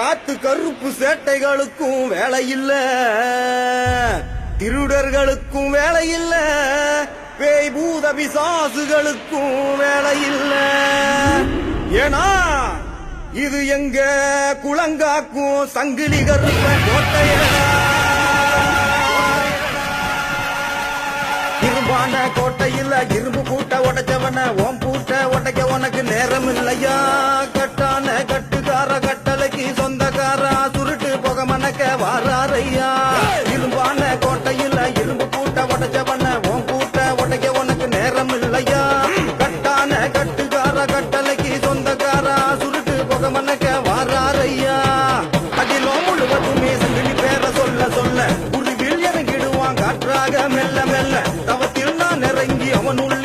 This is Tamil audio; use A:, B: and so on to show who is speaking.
A: காத்து கருப்பு சேட்டைகளுக்கும் வேலை இல்ல திருடர்களுக்கும் வேலை இல்ல பேய் பூத பிசாசுகளுக்கும் வேலை இல்ல ஏன்னா இது எங்க குளங்காக்கும் சங்கிலி கருப்ப கோட்டையடா. இரும்பான கோட்டையில் இரும்பு கூட்ட உடைச்சவன ஓம் பூட்ட உடைக்க உனக்கு நேரம் இல்லையா சொந்தக்காரா சுருட்டு புக மணக்க வாராரையா? இரும்பான கோட்டையில இரும்பு கூட்ட உடைச்ச பண்ண உன் கூட்ட உடைக்க உனக்கு நேரம் இல்லையா கட்டான கட்டுக்கார கட்டளைக்கு சொந்தக்காரா சுருட்டு புக மணக்க வாராரையா? அதிலோ முழுவதுமே சங்கிலி பேர சொல்ல சொல்ல குருவில் இறங்கிடுவான் காற்றாக மெல்ல மெல்ல தவத்தில் நான் இறங்கி அவனுள்ள